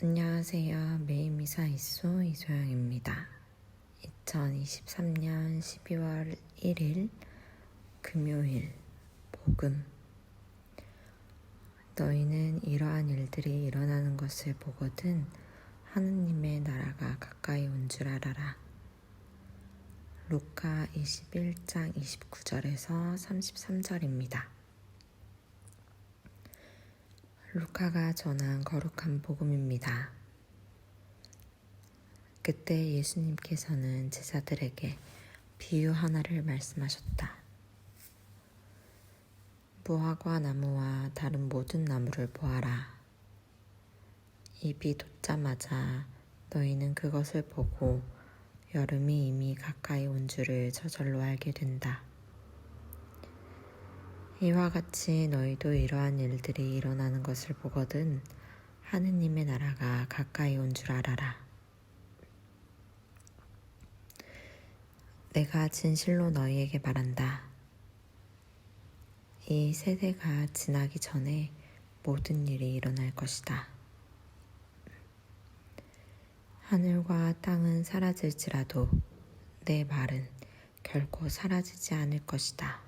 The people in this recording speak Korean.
안녕하세요. 매일미사 이수 이소영입니다. 2023년 12월 1일 금요일 복음 너희는 이러한 일들이 일어나는 것을 보거든 하느님의 나라가 가까이 온 줄 알아라. 루카 21장 29절에서 33절입니다. 루카가 전한 거룩한 복음입니다. 그때 예수님께서는 제자들에게 비유 하나를 말씀하셨다. 무화과 나무와 다른 모든 나무를 보아라. 입이 돋자마자 너희는 그것을 보고 여름이 이미 가까이 온 줄을 저절로 알게 된다. 이와 같이 너희도 이러한 일들이 일어나는 것을 보거든 하느님의 나라가 가까이 온 줄 알아라. 내가 진실로 너희에게 말한다. 이 세대가 지나기 전에 모든 일이 일어날 것이다. 하늘과 땅은 사라질지라도 내 말은 결코 사라지지 않을 것이다.